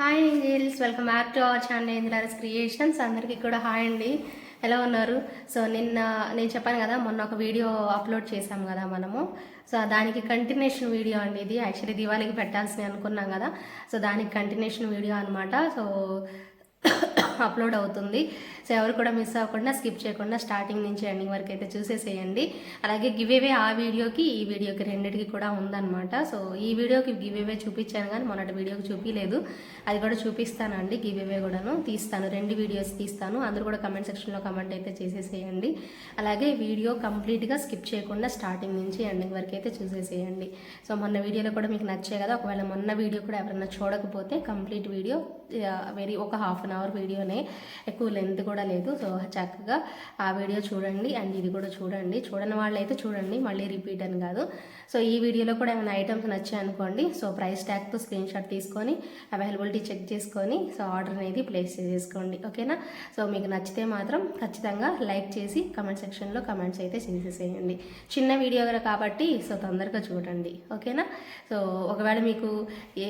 Hi angels welcome back to our channel Angelaras creations అందరికీ కూడా hi అండి. ఎలా ఉన్నారు? సో నిన్న నేను చెప్పాను కదా మొన్న ఒక వీడియో అప్లోడ్ చేశాం కదా మనము. సో దానికి కంటిన్యూషన్ వీడియో అండి ఇది. యాక్చువల్లీ దివాళీకి పెట్టాల్సింది అనుకున్నాం కదా. సో దానికి కంటిన్యూషన్ వీడియో అనమాట సో అప్లోడ్ అవుతుంది. సో ఎవరు కూడా మిస్ అవ్వకుండా స్కిప్ చేయకుండా స్టార్టింగ్ నుంచి ఎండింగ్ వరకు అయితే చూసేసేయండి. అలాగే గివ్ అవే ఆ వీడియోకి ఈ వీడియోకి రెండింటికి కూడా ఉందన్నమాట. సో ఈ వీడియోకి గివ్ అవే చూపించాను కానీ మొన్నటి వీడియోకి చూపించలేదు అది కూడా చూపిస్తానండి. గివ్ అవే కూడాను తీస్తాను. రెండు వీడియోస్ తీస్తాను. అందరూ కూడా కమెంట్ సెక్షన్లో కమెంట్ అయితే చేసేసేయండి. అలాగే వీడియో కంప్లీట్గా స్కిప్ చేయకుండా స్టార్టింగ్ నుంచి ఎండింగ్ వరకు అయితే చూసేసేయండి. సో మొన్న వీడియోలో కూడా మీకు నచ్చే కదా. ఒకవేళ మొన్న వీడియో కూడా ఎవరైనా చూడకపోతే కంప్లీట్ వీడియో వెరీ ఒక హాఫ్ అన్ అవర్ వీడియోనే ఎక్కువ లెంత్ కూడా లేదు. సో చక్కగా ఆ వీడియో చూడండి అండ్ ఇది కూడా చూడండి. చూడని వాళ్ళు అయితే చూడండి మళ్ళీ రిపీట్ అని కాదు. సో ఈ వీడియోలో కూడా ఏమైనా ఐటమ్స్ నచ్చాయి అనుకోండి. సో ప్రైస్ ట్యాగ్తో స్క్రీన్ షాట్ తీసుకొని అవైలబిలిటీ చెక్ చేసుకొని సో ఆర్డర్ అనేది ప్లేస్ చేసేసుకోండి ఓకేనా సో మీకు నచ్చితే మాత్రం ఖచ్చితంగా లైక్ చేసి కమెంట్ సెక్షన్లో కమెంట్స్ అయితే చేసేసేయండి. చిన్న వీడియో కాబట్టి సో తొందరగా చూడండి. ఓకేనా సో ఒకవేళ మీకు ఏ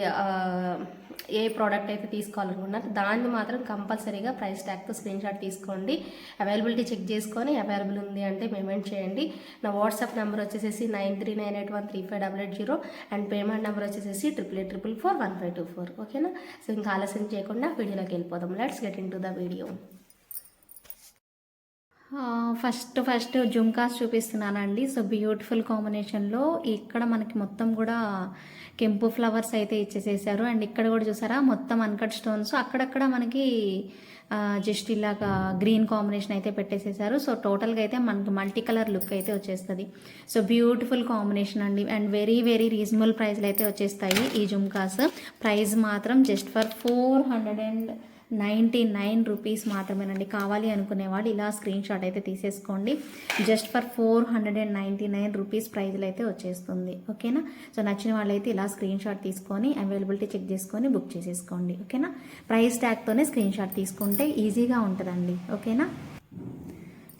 ఏ ప్రోడక్ట్ అయితే తీసుకోవాలనుకుంటున్నారు దాన్ని మాత్రం కంపల్సరీగా ప్రైస్ ట్యాగ్తో స్క్రీన్ షాట్ తీసుకోండి. అవైలబిలిటీ చెక్ చేసుకొని అవైలబుల్ ఉంది అంటే పేమెంట్ చేయండి. నా వాట్సాప్ నెంబర్ వచ్చేసి nine three nine eight one three five double eight zero and payment number వచ్చేసి triple eight triple four one five two four ఓకేనా సో ఇంకా ఆలస్యం చేయకుండా వీడియోలోకి వెళ్ళిపోదాం. Let's get into the video first first jhumkas చూపిస్తున్నానండి. So beautiful కాంబినేషన్లో ఇక్కడ మనకి మొత్తం కూడా కెంపు ఫ్లవర్స్ అయితే ఇచ్చేసేసారు. అండ్ ఇక్కడ కూడా చూసారా మొత్తం అన్కట్ స్టోన్స్ అక్కడక్కడ మనకి జస్ట్ ఇలాగా గ్రీన్ కాంబినేషన్ అయితే పెట్టేసేసారు. సో టోటల్గా అయితే మనకి మల్టీ కలర్ లుక్ అయితే వచ్చేస్తుంది. సో బ్యూటిఫుల్ కాంబినేషన్ అండి. అండ్ వెరీ వెరీ రీజనబుల్ ప్రైస్లు అయితే వచ్చేస్తాయి ఈ జుమ్కాస్. ప్రైస్ మాత్రం just for four hundred and ninety nine rupees మాత్రమేనండి. కావాలి అనుకునేవాళ్ళు ఇలా స్క్రీన్ షాట్ అయితే తీసేసుకోండి. Just for four hundred and ninety nine rupees ప్రైజ్లో అయితే వచ్చేస్తుంది. ఓకేనా? సో నచ్చిన వాళ్ళైతే ఇలా స్క్రీన్ షాట్ తీసుకొని అవైలబిలిటీ చెక్ చేసుకొని బుక్ చేసేసుకోండి. ఓకేనా? ప్రైస్ ట్యాగ్తోనే స్క్రీన్ షాట్ తీసుకుంటే ఈజీగా ఉంటుందండి. ఓకేనా?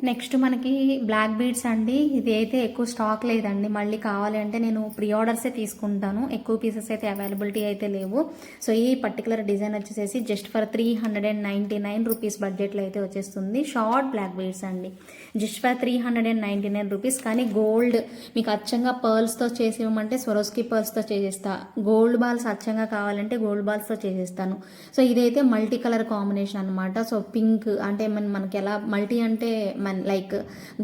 నెక్స్ట్ మనకి బ్లాక్ బీడ్స్ అండి. ఇది అయితే ఎక్కువ స్టాక్ లేదండి. మళ్ళీ కావాలి అంటే నేను ప్రీ ఆర్డర్సే తీసుకుంటాను. ఎక్కువ పీసెస్ అయితే అవైలబిలిటీ అయితే లేవు. సో ఈ పర్టికులర్ డిజైన్ వచ్చేసేసి just for three hundred and ninety nine rupees బడ్జెట్లో అయితే వచ్చేస్తుంది. షార్ట్ బ్లాక్ బీడ్స్ అండి. Just for three hundred and ninety nine rupees కానీ గోల్డ్ మీకు అచ్చంగా పర్ల్స్తో చేసి ఇవ్వమంటే స్వరోస్కి పర్ల్స్తో చేసేస్తా. గోల్డ్ బాల్స్ అచ్చంగా కావాలంటే గోల్డ్ బాల్స్తో చేసేస్తాను. సో ఇదైతే మల్టీ కలర్ కాంబినేషన్ అనమాట సో పింక్ అంటే మనకి ఎలా మల్టీ అంటే మన లైక్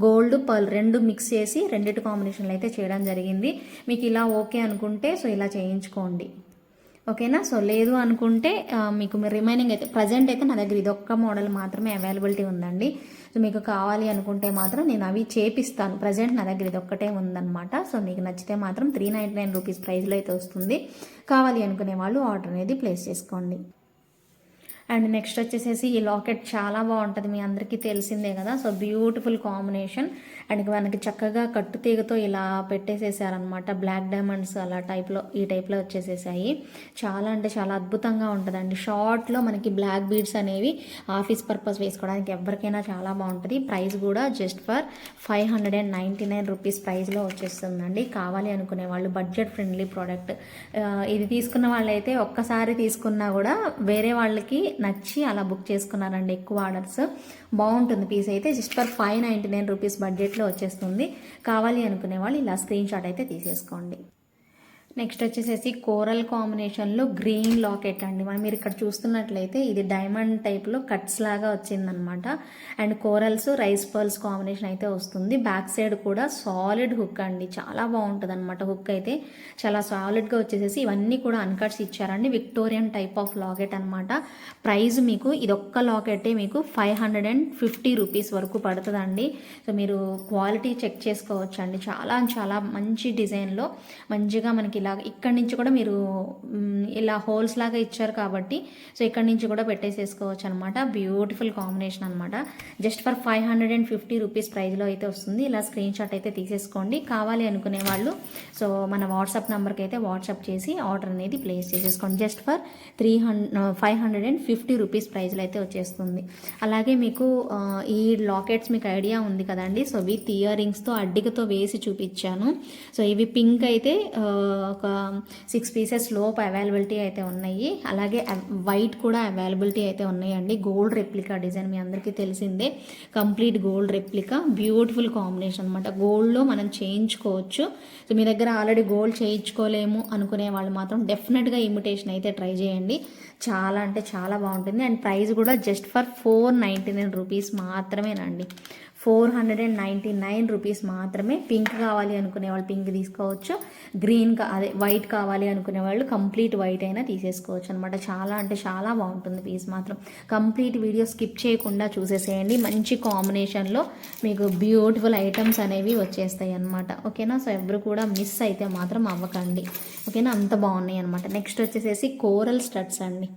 గోల్డ్ పర్ల్ రెండు మిక్స్ చేసి రెండిటి కాంబినేషన్లు అయితే చేయడం జరిగింది. మీకు ఇలా ఓకే అనుకుంటే సో ఇలా చేయించుకోండి. ఓకేనా? సో లేదు అనుకుంటే మీకు రిమైనింగ్ అయితే ప్రజెంట్ అయితే నా దగ్గర ఇదొక్క మోడల్ మాత్రమే అవైలబిలిటీ ఉందండి. సో మీకు కావాలి అనుకుంటే మాత్రం నేను అవి చేపిస్తాను. ప్రజెంట్ నా దగ్గర ఇదొక్కటే ఉందన్నమాట. సో మీకు నచ్చితే మాత్రం త్రీ నైంటీ నైన్ రూపీస్ ప్రైస్లో అయితే వస్తుంది. కావాలి అనుకునే వాళ్ళు ఆర్డర్ అనేది ప్లేస్ చేసుకోండి. అండ్ నెక్స్ట్ వచ్చేసేసి ఈ లాకెట్ చాలా బాగుంటుంది మీ అందరికీ తెలిసిందే కదా. So beautiful combination. అండ్ మనకి చక్కగా కట్టు తీగతో ఇలా పెట్టేసేసారనమాట బ్లాక్ డైమండ్స్ అలా టైప్లో ఈ టైప్లో వచ్చేసేసాయి. చాలా అంటే చాలా అద్భుతంగా ఉంటుందండి. షార్ట్లో మనకి బ్లాక్ బీడ్స్ అనేవి ఆఫీస్ పర్పస్ వేసుకోవడానికి ఎవరికైనా చాలా బాగుంటుంది. ప్రైస్ కూడా just for five hundred and ninety nine rupees ప్రైస్లో వచ్చేస్తుందండి. కావాలి అనుకునే వాళ్ళు బడ్జెట్ ఫ్రెండ్లీ ప్రోడక్ట్. ఇది తీసుకున్న వాళ్ళైతే ఒక్కసారి తీసుకున్నా కూడా వేరే వాళ్ళకి నచ్చి అలా బుక్ చేసుకున్నారండి ఎక్కువ ఆర్డర్స్. బాగుంటుంది పీస్ అయితే. Just for five ninety nine rupees బడ్జెట్లో వచ్చేస్తుంది. కావాలి అనుకునే వాళ్ళు ఇలా స్క్రీన్ షాట్ అయితే తీసేసుకోండి. నెక్స్ట్ వచ్చేసేసి కోరల్ కాంబినేషన్లో గ్రీన్ లాకెట్ అండి. మనం మీరు ఇక్కడ చూస్తున్నట్లయితే ఇది డైమండ్ టైప్లో కట్స్ లాగా వచ్చిందనమాట. And corals rice pearls combination అయితే వస్తుంది. బ్యాక్ సైడ్ కూడా సాలిడ్ హుక్ అండి. చాలా బాగుంటుంది అనమాట హుక్ అయితే. చాలా సాలిడ్గా వచ్చేసేసి ఇవన్నీ కూడా అన్కట్స్ ఇచ్చారండి. విక్టోరియన్ టైప్ ఆఫ్ లాకెట్ అనమాట. ప్రైస్ మీకు ఇదొక్క లాకెటే మీకు five hundred and fifty rupees వరకు పడుతుందండి. సో మీరు క్వాలిటీ చెక్ చేసుకోవచ్చు అండి చాలా చాలా మంచి డిజైన్లో మంచిగా మనకి ఇలా ఇక్కడి నుంచి కూడా మీరు ఇలా హోల్స్ లాగా ఇచ్చారు కాబట్టి సో ఇక్కడి నుంచి కూడా పెట్టేసేసుకోవచ్చు అనమాట బ్యూటిఫుల్ కాంబినేషన్ అనమాట just for five hundred and fifty rupees ప్రైజ్లో అయితే వస్తుంది. ఇలా స్క్రీన్ షాట్ అయితే తీసేసుకోండి. కావాలి అనుకునే వాళ్ళు సో మన వాట్సాప్ నెంబర్కి అయితే వాట్సాప్ చేసి ఆర్డర్ అనేది ప్లేస్ చేసేసుకోండి. Just for three hundred five hundred and fifty rupees ప్రైస్లో అయితే వచ్చేస్తుంది. అలాగే మీకు ఈ లాకెట్స్ మీకు ఐడియా ఉంది కదండి. సో విత్ ఇయర్ రింగ్స్తో అడ్డికతో వేసి చూపించాను. సో ఇవి పింక్ అయితే ఒక సిక్స్ పీసెస్ లోపు అవైలబిలిటీ అయితే ఉన్నాయి. అలాగే వైట్ కూడా అవైలబిలిటీ అయితే ఉన్నాయండి. గోల్డ్ రెప్లికా డిజైన్ మీ అందరికీ తెలిసిందే. Complete gold replica beautiful combination అనమాట గోల్డ్లో మనం చేయించుకోవచ్చు. సో మీ దగ్గర ఆల్రెడీ గోల్డ్ చేయించుకోలేము అనుకునే వాళ్ళు మాత్రం డెఫినెట్గా ఇమిటేషన్ అయితే ట్రై చేయండి. చాలా అంటే చాలా బాగుంటుంది. అండ్ ప్రైస్ కూడా just for four ninety nine rupees మాత్రమేనండి. Four hundred and ninety nine rupees మాత్రమే పింక్ కావాలి అనుకునే వాళ్ళు పింక్ తీసుకోవచ్చు. గ్రీన్ కా అదే వైట్ కావాలి అనుకునే వాళ్ళు కంప్లీట్ వైట్ అయినా తీసేసుకోవచ్చు అనమాట చాలా అంటే చాలా బాగుంటుంది పీస్ మాత్రం. కంప్లీట్ వీడియో స్కిప్ చేయకుండా చూసేసేయండి. మంచి కాంబినేషన్లో మీకు బ్యూటిఫుల్ ఐటమ్స్ అనేవి వచ్చేస్తాయి అనమాట ఓకేనా? సో ఎవరు కూడా కూడా మిస్ అయితే మాత్రం అవ్వకండి. ఓకేనా? అంత బాగున్నాయి అనమాట నెక్స్ట్ వచ్చేసేసి కోరల్ స్టడ్స్ అండి.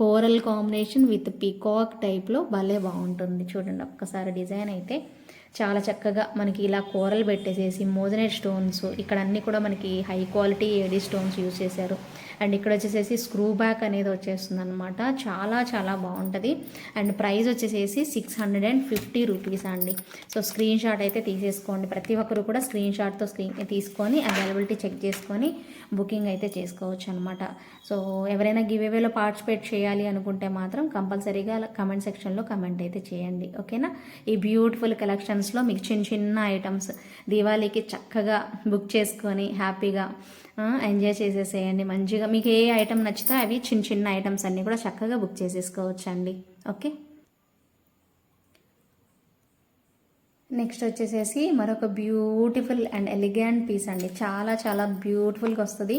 కోరల్ కాంబినేషన్ విత్ పీకాక్ టైప్లో భలే బాగుంటుంది. చూడండి ఒక్కసారి డిజైన్ అయితే చాలా చక్కగా మనకి ఇలా కూరలు పెట్టేసేసి మోజనైట్ స్టోన్స్ ఇక్కడ అన్నీ కూడా మనకి high quality AD stones use చేశారు. అండ్ ఇక్కడ వచ్చేసేసి స్క్రూ బ్యాక్ అనేది వచ్చేస్తుంది అనమాట చాలా చాలా బాగుంటుంది. అండ్ ప్రైస్ వచ్చేసేసి six hundred and fifty rupees అండి. సో స్క్రీన్ షాట్ అయితే తీసేసుకోండి. ప్రతి ఒక్కరు కూడా స్క్రీన్ షాట్తో స్క్రీన్ తీసుకొని అవైలబిలిటీ చెక్ చేసుకొని బుకింగ్ అయితే చేసుకోవచ్చు అనమాట సో ఎవరైనా గివ్ అవేలో పార్టిసిపేట్ చేయాలి అనుకుంటే మాత్రం కంపల్సరీగా కమెంట్ సెక్షన్లో కమెంట్ అయితే చేయండి. ఓకేనా ఈ బ్యూటిఫుల్ కలెక్షన్స్లో మీకు చిన్న చిన్న ఐటమ్స్ దీవాళీకి చక్కగా బుక్ చేసుకొని హ్యాపీగా ఎంజాయ్ చేసేసేయండి. మంచిగా మీకు ఏ ఐటమ్ నచ్చితే అవి చిన్న చిన్న ఐటమ్స్ అన్నీ కూడా చక్కగా బుక్ చేసేసుకోవచ్చు అండి ఓకే నెక్స్ట్ వచ్చేసేసి మరొక బ్యూటిఫుల్ అండ్ ఎలిగెంట్ పీస్ అండి. చాలా చాలా బ్యూటిఫుల్గా వస్తుంది.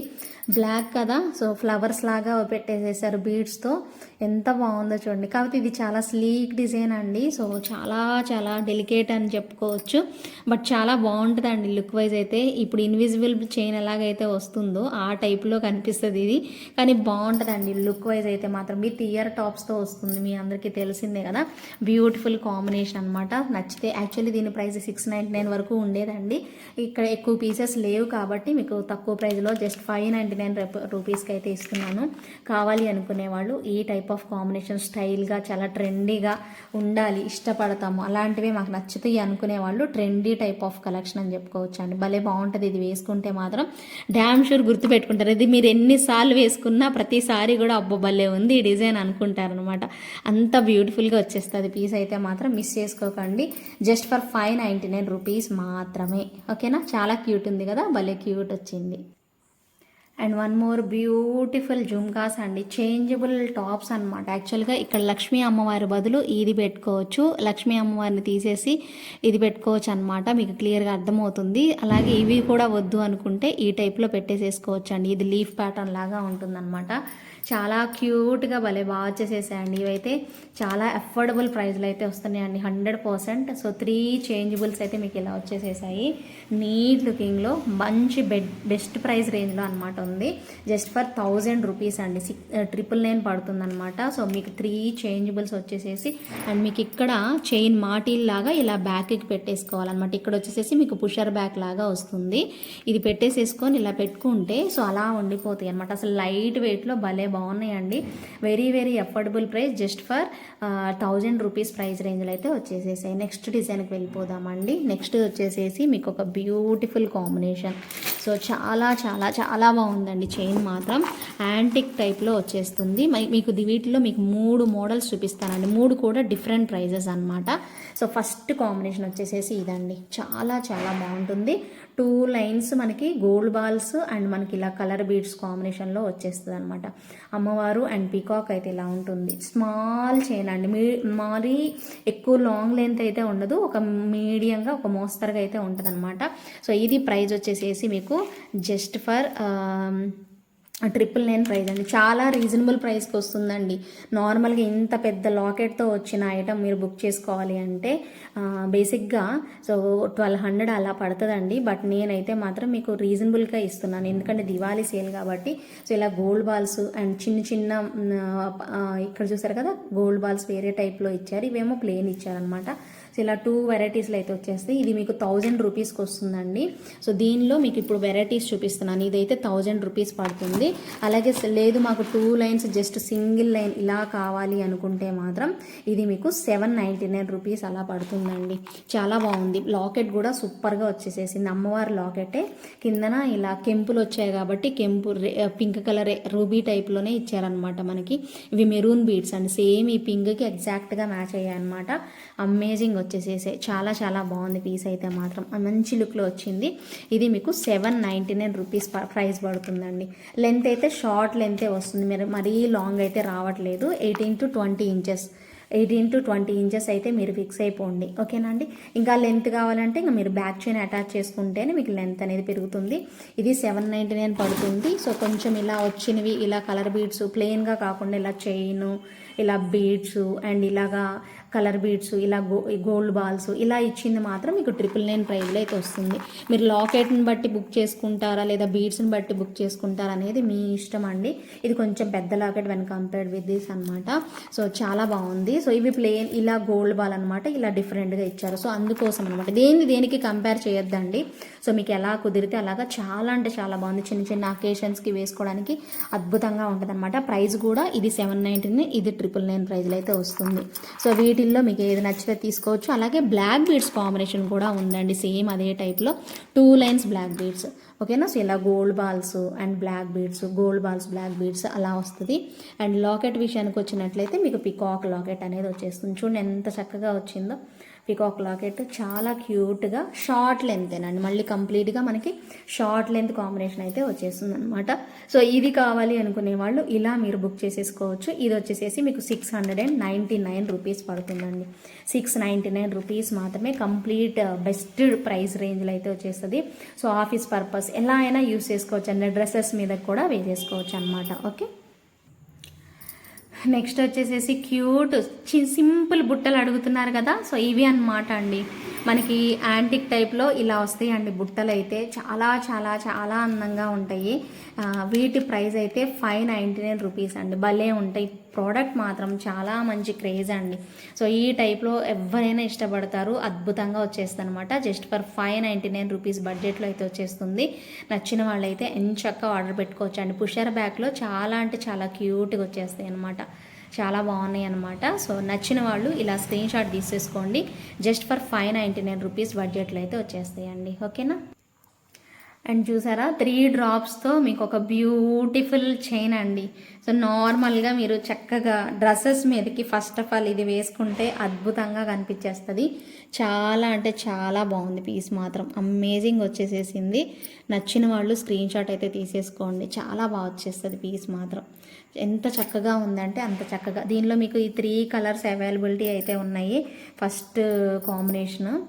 బ్లాక్ కదా సో ఫ్లవర్స్ లాగా పెట్టేసేసారు బీడ్స్తో ఎంత బాగుందో చూడండి. కాకపోతే ఇది చాలా స్లీక్ డిజైన్ అండి. సో చాలా చాలా డెలికేట్ అని చెప్పుకోవచ్చు. బట్ చాలా బాగుంటుంది అండి లుక్ వైజ్ అయితే. ఇప్పుడు ఇన్విజిబుల్ చైన్ ఎలాగైతే వస్తుందో ఆ టైప్లో కనిపిస్తుంది ఇది. కానీ బాగుంటుందండి లుక్ వైజ్ అయితే మాత్రం. మీ ఇయర్ టాప్స్తో వస్తుంది. మీ అందరికీ తెలిసిందే కదా. బ్యూటిఫుల్ కాంబినేషన్ అనమాట నచ్చితే యాక్చువల్లీ దీని ప్రైస్ సిక్స్ నైంటీ నైన్ వరకు ఉండేదండి. ఇక్కడ ఎక్కువ పీసెస్ లేవు కాబట్టి మీకు తక్కువ ప్రైస్లో జస్ట్ ఫైవ్ నైంటీ నైన్ రూపీస్కి అయితే ఇస్తున్నాను. కావాలి అనుకునే వాళ్ళు ఈ టైప్ ఆఫ్ కాంబినేషన్ స్టైల్గా చాలా ట్రెండీగా ఉండాలి ఇష్టపడతాము. అలాంటివి మాకు నచ్చుతాయి అనుకునే వాళ్ళు ట్రెండీ టైప్ ఆఫ్ కలెక్షన్ అని చెప్పుకోవచ్చు అండి భలే బాగుంటుంది ఇది వేసుకుంటే మాత్రం. డ్యామ్ షూర్ గుర్తుపెట్టుకుంటారు ఇది మీరు ఎన్నిసార్లు వేసుకున్నా ప్రతిసారి కూడా అబ్బో భలే ఉంది ఈ డిజైన్ అనుకుంటారనమాట అంత బ్యూటిఫుల్గా వచ్చేస్తుంది. పీస్ అయితే మాత్రం మిస్ చేసుకోకండి. Just for five ninety nine rupees మాత్రమే. ఓకేనా? చాలా క్యూట్ ఉంది కదా? భలే క్యూట్ వచ్చింది. And one more beautiful jhumkas అండి. చేంజబుల్ టాప్స్ అనమాట యాక్చువల్గా ఇక్కడ లక్ష్మీ అమ్మవారి బదులు ఇది పెట్టుకోవచ్చు. లక్ష్మీ అమ్మవారిని తీసేసి ఇది పెట్టుకోవచ్చు అనమాట మీకు క్లియర్గా అర్థమవుతుంది. అలాగే ఇవి కూడా వద్దు అనుకుంటే ఈ టైప్లో పెట్టేసేసుకోవచ్చు అండి. ఇది లీఫ్ ప్యాటర్న్ లాగా ఉంటుందన్నమాట. చాలా క్యూట్గా భలే బాగా వచ్చేసేసాయండి ఇవైతే చాలా అఫోర్డబుల్ ప్రైస్లో అయితే వస్తున్నాయండి. Hundred percent. So three changeables అయితే మీకు ఇలా వచ్చేసేసాయి. నీట్ లుకింగ్లో మంచి బెడ్ బెస్ట్ ప్రైస్ రేంజ్లో అనమాట ఉంది. జస్ట్ ఫర్ థౌజండ్ రూపీస్ అండి. సిక్స్ ట్రిపుల్ నైన్ పడుతుందనమాట సో మీకు త్రీ చేంజబుల్స్ వచ్చేసేసి అండ్ మీకు ఇక్కడ చైన్ మాటిల్ లాగా ఇలా బ్యాక్కి పెట్టేసుకోవాలన్నమాట. ఇక్కడ వచ్చేసేసి మీకు పుషర్ బ్యాక్ లాగా వస్తుంది. ఇది పెట్టేసేసుకొని ఇలా పెట్టుకుంటే సో అలా ఉండిపోతాయి అనమాట అసలు లైట్ వెయిట్లో భలే బాగున్నాయండి. Very very affordable price just for thousand rupees price రేంజ్లో అయితే వచ్చేసేసాయి. నెక్స్ట్ డిజైన్కి వెళ్ళిపోదామండి. నెక్స్ట్ వచ్చేసేసి మీకు ఒక బ్యూటిఫుల్ కాంబినేషన్ సో చాలా చాలా చాలా బాగుంది. ఉందండి చైన్ మాత్రం యాంటిక్ టైప్లో వచ్చేస్తుంది. మై- మీకు వీటిలో మీకు మూడు మోడల్స్ చూపిస్తానండి. మూడు కూడా డిఫరెంట్ ప్రైజెస్ అనమాట సో ఫస్ట్ కాంబినేషన్ వచ్చేసేసి ఇదండి. చాలా చాలా బాగుంటుంది. టూ లైన్స్ మనకి గోల్డ్ బాల్స్ అండ్ మనకి ఇలా కలర్ బీడ్స్ కాంబినేషన్లో వచ్చేస్తుంది అనమాట అమ్మవారు అండ్ పీకాక్ అయితే ఇలా ఉంటుంది. స్మాల్ చైన్ అండి. మీ మరీ ఎక్కువ లాంగ్ లెంత్ అయితే ఉండదు. ఒక మీడియంగా ఒక మోస్తరుగా అయితే ఉంటుంది అనమాట సో ఇది ప్రైజ్ వచ్చేసేసి మీకు just for triple nine price అండి. చాలా రీజనబుల్ ప్రైస్కి వస్తుందండి. నార్మల్గా ఇంత పెద్ద లాకెట్తో వచ్చిన ఐటమ్ మీరు బుక్ చేసుకోవాలి అంటే బేసిక్గా సో ట్వెల్వ్ హండ్రెడ్ అలా పడుతుందండి. బట్ నేనైతే మాత్రం మీకు రీజనబుల్గా ఇస్తున్నాను. ఎందుకంటే దివాళీ సేల్ కాబట్టి సో ఇలా గోల్డ్ బాల్స్ అండ్ చిన్న చిన్న ఇక్కడ చూసారు కదా గోల్డ్ బాల్స్ వేరే టైప్లో ఇచ్చారు. ఇవేమో ప్లేన్ ఇచ్చారనమాట సో ఇలా టూ వెరైటీస్లో అయితే వచ్చేస్తాయి ఇది మీకు థౌజండ్ రూపీస్కి వస్తుందండి. సో దీనిలో మీకు ఇప్పుడు వెరైటీస్ చూపిస్తున్నాను. ఇదైతే థౌజండ్ రూపీస్ పడుతుంది. అలాగే లేదు మాకు two lines just single line ఇలా కావాలి అనుకుంటే మాత్రం ఇది మీకు సెవెన్ నైంటీ నైన్ రూపీస్ అలా పడుతుందండి. చాలా బాగుంది. లాకెట్ కూడా సూపర్గా వచ్చేసేసింది. అమ్మవారి లాకెటే కిందన ఇలా కెంపులు వచ్చాయి కాబట్టి కెంపు రే- పింక్ కలర్ రూబీ టైప్లోనే ఇచ్చారనమాట మనకి. ఇవి మెరూన్ బీడ్స్ అండి. సేమ్ ఈ పింక్కి ఎగ్జాక్ట్గా మ్యాచ్ అయ్యాయి అనమాట అమేజింగ్ వచ్చేసేసే. చాలా చాలా బాగుంది పీస్ అయితే మాత్రం. మంచి లుక్లో వచ్చింది. ఇది మీకు seven ninety nine rupees price పడుతుందండి. లెంత్ అయితే షార్ట్ లెంతే వస్తుంది. మీరు మరీ లాంగ్ అయితే రావట్లేదు. Eighteen to twenty inches. Eighteen to twenty inches అయితే మీరు ఫిక్స్ అయిపోండి. ఓకేనా అండి? ఇంకా లెంత్ కావాలంటే ఇంకా మీరు బ్యాక్ చైన్ అటాచ్ చేసుకుంటేనే మీకు లెంత్ అనేది పెరుగుతుంది. ఇది సెవెన్ నైంటీ నైన్ పడుతుంది. సో కొంచెం ఇలా వచ్చినవి ఇలా కలర్ బీడ్స్ ప్లెయిన్గా కాకుండా ఇలా చైన్ ఇలా బీడ్స్ అండ్ ఇలాగా కలర్ బీడ్స్ ఇలా గో గోల్డ్ బాల్స్ ఇలా ఇచ్చింది మాత్రం మీకు ట్రిపుల్ నైన్ ప్రైజ్లో అయితే వస్తుంది. మీరు లాకెట్ని బట్టి బుక్ చేసుకుంటారా లేదా బీడ్స్ని బట్టి బుక్ చేసుకుంటారా అనేది మీ ఇష్టం అండి. ఇది కొంచెం పెద్ద locket when compared with this అనమాట సో చాలా బాగుంది. సో ఇవి ప్లేన్ ఇలా గోల్డ్ బాల్ అనమాట ఇలా డిఫరెంట్గా ఇచ్చారు. సో అందుకోసం అనమాట దేని దేనికి కంపేర్ చేయొద్దండి. సో మీకు ఎలా కుదిరితే అలాగా చాలా అంటే చాలా బాగుంది. చిన్న చిన్న అకేషన్స్కి వేసుకోవడానికి అద్భుతంగా ఉంటుంది అనమాట ప్రైస్ కూడా ఇది సెవెన్ నైంటీని ఇది ట్రిపుల్ నైన్ ప్రైజ్లో అయితే వస్తుంది. సో వీటి వీటిల్లో మీకు ఏది నచ్చితే తీసుకోవచ్చు. అలాగే బ్లాక్ బీడ్స్ కాంబినేషన్ కూడా ఉందండి సేమ్ అదే టైప్లో టూ లైన్స్ బ్లాక్ బీడ్స్ ఓకేనా సో ఇలా gold balls and black beads gold balls black beads అలా వస్తుంది. అండ్ లాకెట్ విషయానికి వచ్చినట్లయితే మీకు పికాక్ లాకెట్ అనేది వచ్చేస్తుంది. చూడండి ఎంత చక్కగా వచ్చిందో. పికాక్ లాకెట్ చాలా క్యూట్గా షార్ట్ లెంతేనండి మళ్ళీ కంప్లీట్గా మనకి షార్ట్ లెంత్ కాంబినేషన్ అయితే వచ్చేస్తుంది అనమాట సో ఇది కావాలి అనుకునే వాళ్ళు ఇలా మీరు బుక్ చేసేసుకోవచ్చు. ఇది వచ్చేసేసి మీకు six hundred and ninety nine rupees పడుతుందండి. సిక్స్ నైంటీ నైన్ రూపీస్ మాత్రమే కంప్లీట్ uh, బెస్ట్ ప్రైస్ రేంజ్లో అయితే వచ్చేస్తుంది. సో ఆఫీస్ పర్పస్ ఎలా అయినా యూస్ చేసుకోవచ్చు అండి. డ్రెస్సెస్ మీద కూడా వేసేసుకోవచ్చు అనమాట ఓకే? నెక్స్ట్ వచ్చేసేసి క్యూట్ చి సింపుల్ బుట్టలు అడుగుతున్నారు కదా సో ఇవి అన్నమాట అండి. మనకి యాంటిక్ టైప్లో ఇలా వస్తాయండి బుట్టలు అయితే చాలా చాలా చాలా అందంగా ఉంటాయి. వీటి ప్రైస్ అయితే ఫైవ్ నైంటీ నైన్ రూపీస్ అండి. భలే ఉంటాయి. ప్రోడక్ట్ మాత్రం చాలా మంచి క్రేజ్ అండి. సో ఈ టైప్లో ఎవరైనా ఇష్టపడతారు అద్భుతంగా వచ్చేస్తుంది అనమాట just for five ninety nine rupees బడ్జెట్లో అయితే వచ్చేస్తుంది. నచ్చిన వాళ్ళైతే ఎంచక్క ఆర్డర్ పెట్టుకోవచ్చు అండి. పుషర్ బ్యాగ్లో చాలా అంటే చాలా క్యూట్గా వచ్చేస్తాయి అనమాట చాలా బాగున్నాయి అనమాట సో నచ్చిన వాళ్ళు ఇలా స్క్రీన్ షాట్ తీసేసుకోండి. Just for five ninety nine rupees బడ్జెట్లో అయితే వచ్చేస్తాయండి. ఓకేనా? అండ్ చూసారా? త్రీ డ్రాప్స్తో మీకు ఒక బ్యూటిఫుల్ చైన్ అండి. సో నార్మల్గా మీరు చక్కగా డ్రెస్సెస్ మీదకి ఫస్ట్ ఆఫ్ ఆల్ ఇది వేసుకుంటే అద్భుతంగా కనిపించేస్తుంది. చాలా అంటే చాలా బాగుంది పీస్ మాత్రం. అమేజింగ్ వచ్చేసేసింది. నచ్చిన వాళ్ళు స్క్రీన్ షాట్ అయితే తీసేసుకోండి. చాలా బాగా వచ్చేస్తుంది పీస్ మాత్రం. ఎంత చక్కగా ఉందంటే అంత చక్కగా. దీనిలో మీకు ఈ త్రీ కలర్స్ అవైలబిలిటీ అయితే ఉన్నాయి. First combination.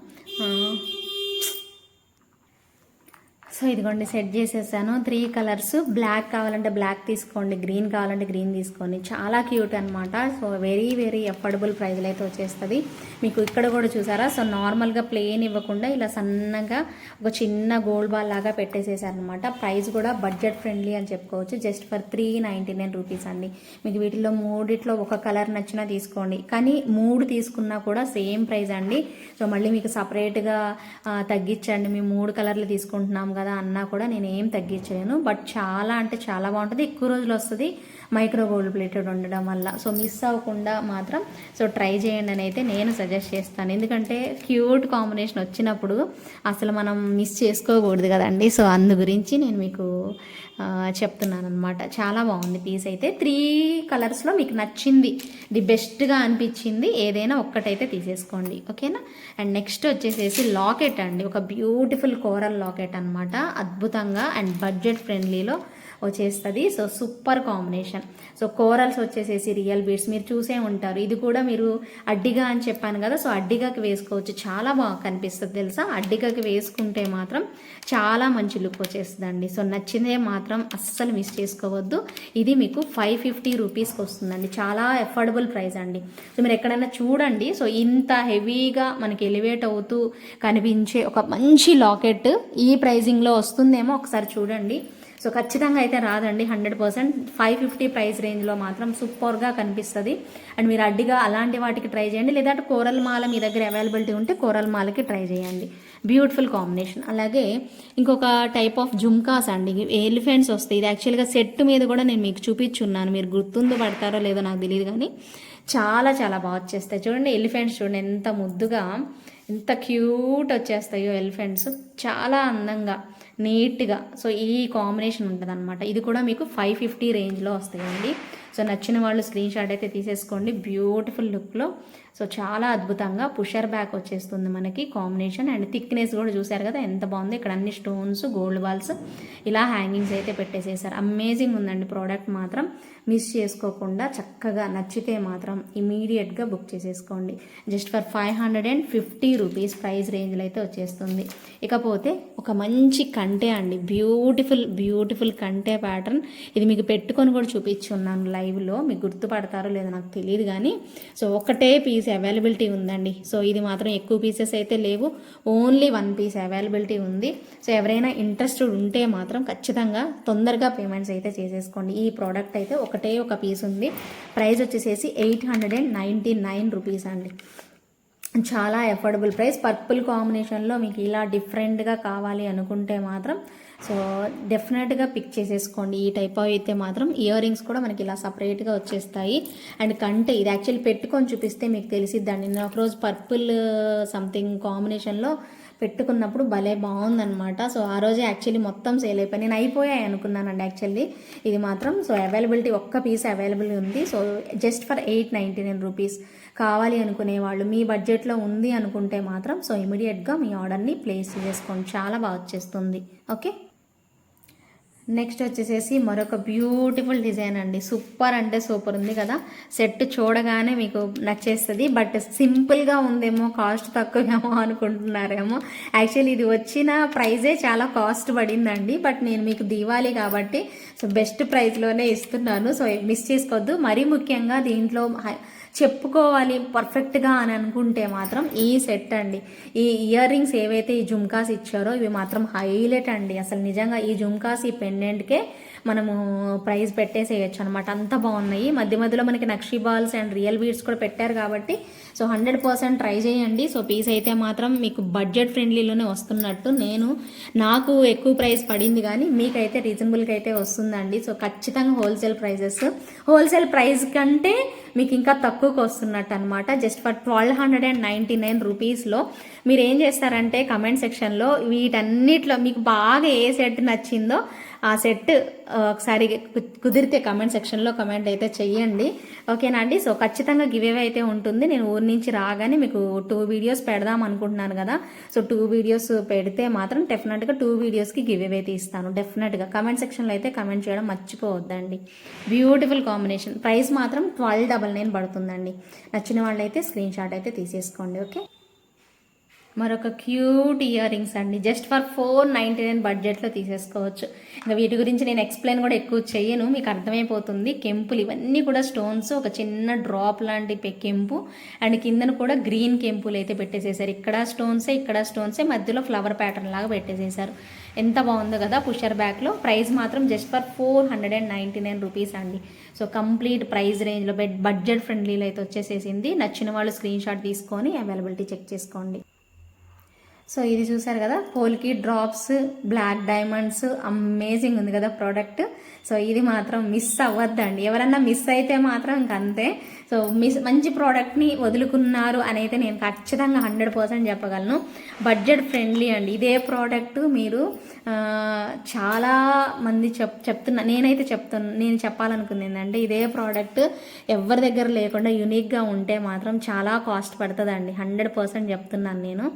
సో ఇదిగోండి సెట్ చేసేసాను. Three colours. బ్లాక్ కావాలంటే బ్లాక్ తీసుకోండి గ్రీన్ కావాలంటే గ్రీన్ తీసుకోండి. చాలా క్యూట్ అనమాట సో వెరీ వెరీ అఫోర్డబుల్ ప్రైజ్లో అయితే వచ్చేస్తుంది. మీకు ఇక్కడ కూడా చూసారా? సో నార్మల్గా ప్లేన్ ఇవ్వకుండా ఇలా సన్నగా ఒక చిన్న గోల్డ్ బాల్ లాగా పెట్టేసేసారనమాట ప్రైస్ కూడా బడ్జెట్ ఫ్రెండ్లీ అని చెప్పుకోవచ్చు. Just for three ninety nine rupees అండి. మీకు వీటిలో మూడిట్లో ఒక కలర్ నచ్చినా తీసుకోండి. కానీ మూడు తీసుకున్నా కూడా సేమ్ ప్రైస్ అండి. సో మళ్ళీ మీకు సపరేట్గా తగ్గించండి. మేము మూడు కలర్లు తీసుకుంటున్నాం కదా అన్నా కూడా నేను ఏం తగ్గించలేను. బట్ చాలా అంటే చాలా బాగుంటుంది. ఎక్కువ రోజులు వస్తుంది. మైక్రో గోల్డ్ ప్లేటెడ్ ఉండడం వల్ల. సో మిస్ అవ్వకుండా మాత్రం సో ట్రై చేయండి అని అయితే నేను సజెస్ట్ చేస్తాను. ఎందుకంటే క్యూట్ కాంబినేషన్ వచ్చినప్పుడు అసలు మనం మిస్ చేసుకోకూడదు కదండి. సో అందు గురించి నేను మీకు చెప్తున్నాను అనమాట చాలా బాగుంది పీస్ అయితే. త్రీ కలర్స్లో మీకు నచ్చింది. ది బెస్ట్గా అనిపించింది. ఏదైనా ఒక్కటైతే తీసేసుకోండి. ఓకేనా? అండ్ నెక్స్ట్ వచ్చేసేసి లాకెట్ అండి. ఒక బ్యూటిఫుల్ కోరల్ లాకెట్ అనమాట అద్భుతంగా అండ్ బడ్జెట్ ఫ్రెండ్లీలో వచ్చేస్తుంది. So super combination. So corals వచ్చేసేసి రియల్ బీడ్స్ మీరు చూసే ఉంటారు. ఇది కూడా మీరు అడ్డిగా అని చెప్పాను కదా సో అడ్డిగాకి వేసుకోవచ్చు. చాలా బాగా కనిపిస్తుంది తెలుసా? అడ్డిగాకి వేసుకుంటే మాత్రం చాలా మంచి లుక్ వచ్చేస్తుందండి. సో నచ్చిందే మాత్రం అస్సలు మిస్ చేసుకోవద్దు. ఇది మీకు ఫైవ్ ఫిఫ్టీ రూపీస్కి వస్తుందండి. చాలా అఫోర్డబుల్ ప్రైస్ అండి. సో మీరు ఎక్కడైనా చూడండి. సో ఇంత హెవీగా మనకి ఎలివేట్ అవుతూ కనిపించే ఒక మంచి లాకెట్ ఈ ప్రైజింగ్లో వస్తుందేమో ఒకసారి చూడండి. సో ఖచ్చితంగా అయితే రాదండి hundred percent. Five fifty price రేంజ్లో మాత్రం సూపర్గా కనిపిస్తుంది. అండ్ మీరు అడ్డిగా అలాంటి వాటికి ట్రై చేయండి లేదంటే కోరల్ మాల మీ దగ్గర అవైలబిలిటీ ఉంటే కోరల్ మాలకి ట్రై చేయండి. Beautiful combination. అలాగే ఇంకొక టైప్ ఆఫ్ జుమ్కాస్ అండి ఎలిఫెంట్స్ వస్తాయి. ఇది యాక్చువల్గా సెట్ మీద కూడా నేను మీకు చూపించున్నాను. మీరు గుర్తుందో పడతారో లేదో నాకు తెలియదు కానీ చాలా చాలా బాగా వచ్చేస్తాయి. చూడండి ఎలిఫెంట్స్ చూడండి ఎంత ముద్దుగా ఎంత క్యూట్ వచ్చేస్తాయో ఎలిఫెంట్స్. చాలా అందంగా. నీట్గా. సో ఈ కాంబినేషన్ ఉంటుంది అనమాట ఇది కూడా మీకు ఫైవ్ ఫిఫ్టీ రేంజ్లో వస్తాయండి. సో నచ్చిన వాళ్ళు స్క్రీన్ షాట్ అయితే తీసేసుకోండి. బ్యూటిఫుల్ లుక్లో సో చాలా అద్భుతంగా పుషర్ బ్యాక్ వచ్చేస్తుంది మనకి కాంబినేషన్ అండ్ థిక్నెస్ కూడా చూసారు కదా ఎంత బాగుంది. ఇక్కడ అన్ని స్టోన్స్ గోల్డ్ బాల్స్ ఇలా హ్యాంగింగ్స్ అయితే పెట్టేసేసారు. అమేజింగ్ ఉందండి ప్రోడక్ట్ మాత్రం. మిస్ చేసుకోకుండా చక్కగా నచ్చితే మాత్రం ఇమీడియట్గా బుక్ చేసేసుకోండి. Just for five hundred and fifty rupees price రేంజ్లో అయితే వచ్చేస్తుంది. ఇకపోతే ఒక మంచి కంటే అండి బ్యూటిఫుల్ బ్యూటిఫుల్ కంటే ప్యాటర్న్ ఇది మీకు పెట్టుకొని కూడా చూపించున్నాను లైవ్లో మీకు గుర్తుపడతారో లేదో నాకు తెలియదు కానీ సో ఒకటే పీస్ అవైలబిలిటీ ఉందండి. సో ఇది మాత్రం ఎక్కువ పీసెస్ అయితే లేవు. ఓన్లీ వన్ పీస్ అవైలబిలిటీ ఉంది. సో ఎవరైనా ఇంట్రెస్టెడ్ ఉంటే మాత్రం ఖచ్చితంగా తొందరగా పేమెంట్స్ అయితే చేసేసుకోండి. ఈ ప్రోడక్ట్ అయితే ఒకటే ఒక పీస్ ఉంది. ప్రైస్ వచ్చేసేసి eight hundred and ninety nine rupees అండి. చాలా అఫోర్డబుల్ ప్రైస్. పర్పుల్ కాంబినేషన్లో మీకు ఇలా డిఫరెంట్గా కావాలి అనుకుంటే మాత్రం సో డెఫినెట్గా పిక్ చేసేసుకోండి. ఈ టైప్ అయితే మాత్రం ఇయర్ రింగ్స్ కూడా మనకి ఇలా సపరేట్గా వచ్చేస్తాయి. అండ్ కంటే ఇది యాక్చువల్లీ పెట్టుకొని చూపిస్తే మీకు తెలిసిద్దండి. నేను ఒకరోజు పర్పుల్ సంథింగ్ కాంబినేషన్లో పెట్టుకున్నప్పుడు భలే బాగుందనమాట సో ఆ రోజే యాక్చువల్లీ మొత్తం సేల్ అయిపోయి నేను అయిపోయాయి అనుకున్నానండి యాక్చువల్లీ. ఇది మాత్రం సో అవైలబిలిటీ ఒక్క పీస్ అవైలబుల్ ఉంది. So just for eight ninety nine rupees కావాలి అనుకునే వాళ్ళు మీ బడ్జెట్లో ఉంది అనుకుంటే మాత్రం సో ఇమీడియట్గా మీ ఆర్డర్ని ప్లేస్ చేసుకోండి చాలా బాగా వచ్చేస్తుంది. ఓకే? నెక్స్ట్ వచ్చేసేసి మరొక బ్యూటిఫుల్ డిజైన్ అండి. సూపర్ అంటే సూపర్ ఉంది కదా. సెట్ చూడగానే మీకు నచ్చేస్తుంది. బట్ సింపుల్గా ఉందేమో కాస్ట్ తక్కువేమో అనుకుంటున్నారేమో. యాక్చువల్లీ ఇది వచ్చిన ప్రైజే చాలా కాస్ట్ పడిందండి. బట్ నేను మీకు దీవాలి కాబట్టి సో బెస్ట్ ప్రైస్లోనే ఇస్తున్నాను. సో మిస్ చేసుకోవద్దు. మరీ ముఖ్యంగా దీంట్లో చెప్పుకోవాలి పర్ఫెక్ట్గా అని అనుకుంటే మాత్రం ఈ సెట్ అండి. ఈ ఇయర్ రింగ్స్ ఏవైతే ఈ జుమ్కాస్ ఇచ్చారో ఇవి మాత్రం హైలైట్ అండి. అసలు నిజంగా ఈ జుమ్కాస్ ఈ పెండెంట్కే మనము ప్రైస్ పెట్టేసేయచ్చు అనమాట అంత బాగున్నాయి. మధ్య మధ్యలో మనకి నక్షీ బాల్స్ అండ్ రియల్ బీడ్స్ కూడా పెట్టారు కాబట్టి సో హండ్రెడ్ పర్సెంట్ ట్రై చేయండి. సో పీస్ అయితే మాత్రం మీకు బడ్జెట్ ఫ్రెండ్లీలోనే వస్తున్నట్టు నేను నాకు ఎక్కువ ప్రైస్ పడింది కానీ మీకైతే రీజనబుల్గా అయితే వస్తుందండి. సో ఖచ్చితంగా హోల్సేల్ ప్రైజెస్. హోల్సేల్ ప్రైస్ కంటే మీకు ఇంకా తక్కువకి వస్తున్నట్టు అనమాట just for twelve hundred and ninety nine రూపీస్లో మీరు ఏం చేస్తారంటే కమెంట్ సెక్షన్లో వీటన్నిటిలో మీకు బాగా ఏ సెట్ నచ్చిందో ఆ సెట్ ఒకసారి కుదిరితే కమెంట్ సెక్షన్లో కమెంట్ అయితే చెయ్యండి. ఓకేనా అండి? సో ఖచ్చితంగా గివ్ అవే అయితే ఉంటుంది. నేను ఊరి నుంచి రాగానే మీకు టూ వీడియోస్ పెడదాం అనుకుంటున్నాను కదా. సో టూ వీడియోస్ పెడితే మాత్రం డెఫినెట్గా టూ వీడియోస్కి గివ్ అవే తీస్తాను. డెఫినెట్గా కమెంట్ సెక్షన్లో అయితే కమెంట్ చేయడం మర్చిపోవద్దండి. బ్యూటిఫుల్ కాంబినేషన్ ప్రైస్ మాత్రం ట్వెల్వ్ డబల్ నైన్ పడుతుందండి. నచ్చిన వాళ్ళైతే స్క్రీన్ షాట్ అయితే తీసేసుకోండి. ఓకే? మరొక క్యూట్ ఇయర్ రింగ్స్ అండి. Just for four ninety nine బడ్జెట్లో తీసేసుకోవచ్చు. ఇంకా వీటి గురించి నేను ఎక్స్ప్లెయిన్ కూడా ఎక్కువ చేయను. మీకు అర్థమైపోతుంది. కెంపులు ఇవన్నీ కూడా స్టోన్స్ ఒక చిన్న డ్రాప్ లాంటి కెంపు అండ్ కిందన కూడా గ్రీన్ కెంపులు అయితే పెట్టేసేసారు. ఇక్కడ స్టోన్సే ఇక్కడ స్టోన్సే మధ్యలో ఫ్లవర్ ప్యాటర్న్ లాగా పెట్టేసేసారు. ఎంత బాగుందో కదా పుషర్ బ్యాక్లో ప్రైస్ మాత్రం just for four hundred and ninety nine rupees అండి. సో కంప్లీట్ ప్రైస్ రేంజ్లో బెడ్ బడ్జెట్ ఫ్రెండ్లీలో అయితే వచ్చేసేసింది. నచ్చిన వాళ్ళు స్క్రీన్ షాట్ తీసుకొని అవైలబిలిటీ చెక్ చేసుకోండి. సో ఇది చూసారు కదా? Polki drops black diamonds amazing ఉంది కదా ప్రోడక్ట్ సో ఇది మాత్రం మిస్ అవ్వద్దండి. ఎవరన్నా మిస్ అయితే మాత్రం ఇంక అంతే సో మీ మంచి ప్రోడక్ట్ని వదులుకున్నారు అని అయితే నేను ఖచ్చితంగా హండ్రెడ్ పర్సెంట్ చెప్పగలను. బడ్జెట్ ఫ్రెండ్లీ అండి. ఇదే ప్రోడక్ట్ మీరు చాలా మంది చెప్ చెప్తున్నా నేనైతే చెప్తున్నా నేను చెప్పాలనుకుంది ఏంటంటే ఇదే ప్రోడక్ట్ ఎవరి దగ్గర లేకుండా యూనిక్గా ఉంటే మాత్రం చాలా కాస్ట్ పడుతుందండి. హండ్రెడ్ పర్సెంట్ చెప్తున్నాను నేను.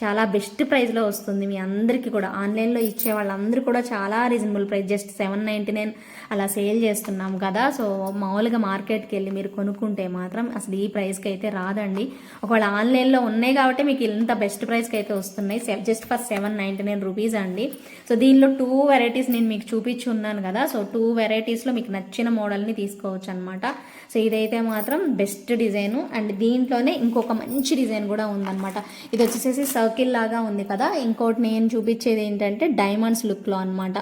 చాలా బెస్ట్ ప్రైస్లో వస్తుంది మీ అందరికీ కూడా. ఆన్లైన్లో ఇచ్చే వాళ్ళందరూ కూడా చాలా reasonable price. Just seven ninety nine అలా సేల్ చేస్తున్నాం కదా. సో మామూలుగా మార్కెట్కి వెళ్ళి మీరు కొనుక్కుంటే మాత్రం అసలు ఈ ప్రైస్కి అయితే రాదండి. ఒకవేళ ఆన్లైన్లో ఉన్నాయి కాబట్టి మీకు ఇంత బెస్ట్ ప్రైస్కి అయితే వస్తున్నాయి. Just for seven ninety nine rupees అండి. సో దీనిలో టూ వెరైటీస్ నేను మీకు చూపించి ఉన్నాను కదా. సో టూ వెరైటీస్లో మీకు నచ్చిన మోడల్ని తీసుకోవచ్చు అనమాట సో ఇదైతే మాత్రం బెస్ట్ డిజైన్. అండ్ దీంట్లోనే ఇంకొక మంచి డిజైన్ కూడా ఉందన్నమాట. ఇది వచ్చేసేసి సర్కిల్ లాగా ఉంది కదా. ఇంకోటి నేను చూపించేది ఏంటంటే డైమండ్స్ లుక్లో అనమాట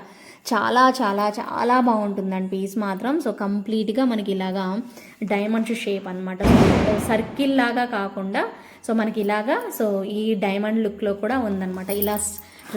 చాలా చాలా చాలా బాగుంటుందండి పీస్ మాత్రం. సో కంప్లీట్గా మనకి ఇలాగా డైమండ్స్ షేప్ అనమాట సర్కిల్ లాగా కాకుండా సో మనకి ఇలాగా సో ఈ డైమండ్ లుక్లో కూడా ఉందన్నమాట. ఇలా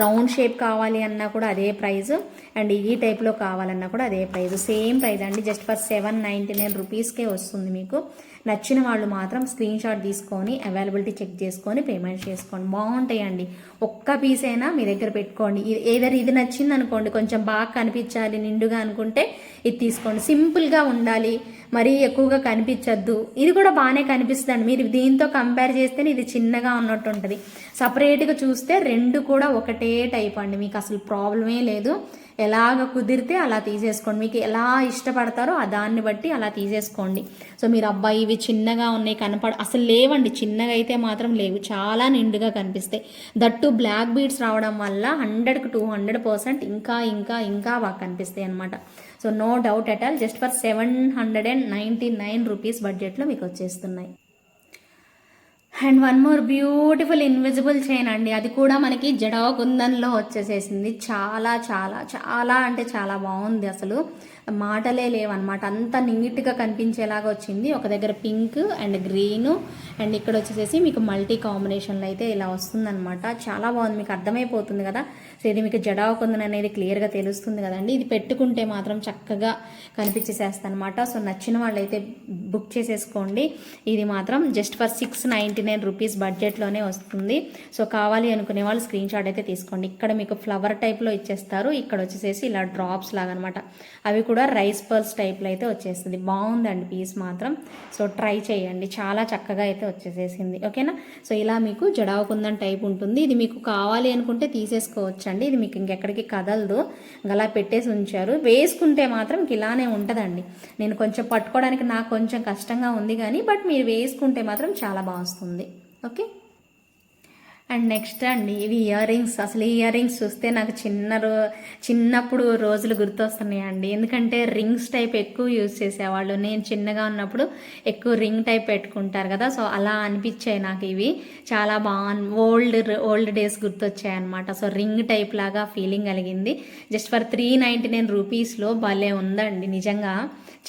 రౌండ్ షేప్ కావాలి అన్నా కూడా అదే ప్రైస్. అండ్ ఈ టైప్లో కావాలన్నా కూడా అదే ప్రైస్. సేమ్ ప్రైస్ అండి. Just for seven ninety nine రూపీస్కే వస్తుంది మీకు. నచ్చిన వాళ్ళు మాత్రం స్క్రీన్ షాట్ తీసుకొని అవైలబిలిటీ చెక్ చేసుకొని పేమెంట్ చేసుకోండి. బాగుంటాయండి. ఒక్క పీస్ అయినా మీ దగ్గర పెట్టుకోండి. ఏదైనా ఇది నచ్చింది అనుకోండి కొంచెం బాగా కనిపించాలి నిండుగా అనుకుంటే ఇది తీసుకోండి. సింపుల్గా ఉండాలి. మరీ ఎక్కువగా కనిపించద్దు. ఇది కూడా బాగానే కనిపిస్తుంది మీరు దీంతో కంపేర్ చేస్తేనే ఇది చిన్నగా ఉన్నట్టు ఉంటుంది. సపరేట్గా చూస్తే రెండు కూడా ఒకటే టైప్ అండి. మీకు అసలు ప్రాబ్లమే లేదు. ఎలాగ కుదిరితే అలా తీసేసుకోండి. మీకు ఎలా ఇష్టపడతారో ఆ దాన్ని బట్టి అలా తీసేసుకోండి. సో మీరు అబ్బాయి ఇవి చిన్నగా ఉన్నాయి కనపడ అసలు లేవండి. చిన్నగా అయితే మాత్రం లేవు. చాలా నిండుగా కనిపిస్తాయి. దట్టు బ్లాక్ బీడ్స్ రావడం వల్ల హండ్రెడ్కి టూ హండ్రెడ్ పర్సెంట్ ఇంకా ఇంకా ఇంకా బాగా కనిపిస్తాయి అనమాట so no doubt at all. Just for seven hundred and ninety nine rupees బడ్జెట్లో మీకు వచ్చేస్తున్నాయి. And one more beautiful invisible chain అండి. అది కూడా మనకి జడవ కుందన్లో వచ్చేసేసింది. చాలా చాలా చాలా అంటే చాలా బాగుంది అసలు. మాటలే లేవన్నమాట. అంత నీట్గా కనిపించేలాగా వచ్చింది. ఒక దగ్గర పింక్ అండ్ గ్రీను అండ్ ఇక్కడ వచ్చేసేసి మీకు మల్టీ కాంబినేషన్లో అయితే ఇలా వస్తుందన్నమాట. చాలా బాగుంది. మీకు అర్థమైపోతుంది కదా. సో ఇది మీకు జడావకుందని అనేది క్లియర్గా తెలుస్తుంది కదండి. ఇది పెట్టుకుంటే మాత్రం చక్కగా కనిపించేసేస్తా అనమాట సో నచ్చిన వాళ్ళైతే బుక్ చేసేసుకోండి. ఇది మాత్రం just for six ninety nine rupees బడ్జెట్లోనే వస్తుంది. సో కావాలి అనుకునే వాళ్ళు స్క్రీన్ షాట్ అయితే తీసుకోండి. ఇక్కడ మీకు ఫ్లవర్ టైప్లో ఇచ్చేస్తారు. ఇక్కడ వచ్చేసేసి ఇలా డ్రాప్స్ లాగా అనమాట అవి కూడా రైస్ పర్ల్స్ టైప్లో అయితే వచ్చేస్తుంది. బాగుందండి పీస్ మాత్రం. సో ట్రై చేయండి. చాలా చక్కగా అయితే వచ్చేసేసింది. ఓకేనా? సో ఇలా మీకు జడావకుందని టైప్ ఉంటుంది. ఇది మీకు కావాలి అనుకుంటే తీసేసుకోవచ్చు అండి ఇది మీకు ఇంకెక్కడికి కదలదు. అలా పెట్టేసి ఉంచారు. వేసుకుంటే మాత్రం ఇలానే ఉంటుందండి. నేను కొంచెం పట్టుకోవడానికి నాకు కొంచెం కష్టంగా ఉంది కానీ బట్ మీరు వేసుకుంటే మాత్రం చాలా బాగుంది ఓకే? అండ్ నెక్స్ట్ అండి ఇవి ఇయర్ రింగ్స్. అసలు ఈ ఇయర్ రింగ్స్ చూస్తే నాకు చిన్న రో చిన్నప్పుడు రోజులు గుర్తొస్తున్నాయి అండి ఎందుకంటే రింగ్స్ టైప్ ఎక్కువ యూజ్ చేసేవాళ్ళు. నేను చిన్నగా ఉన్నప్పుడు ఎక్కువ రింగ్ టైప్ పెట్టుకుంటారు కదా సో అలా అనిపించాయి నాకు ఇవి. చాలా బాగా ఓల్డ్ ఓల్డ్ డేస్ గుర్తొచ్చాయి అనమాట సో రింగ్ టైప్ లాగా ఫీలింగ్ కలిగింది. Just for three ninety nine రూపీస్లో భలే ఉందండి నిజంగా.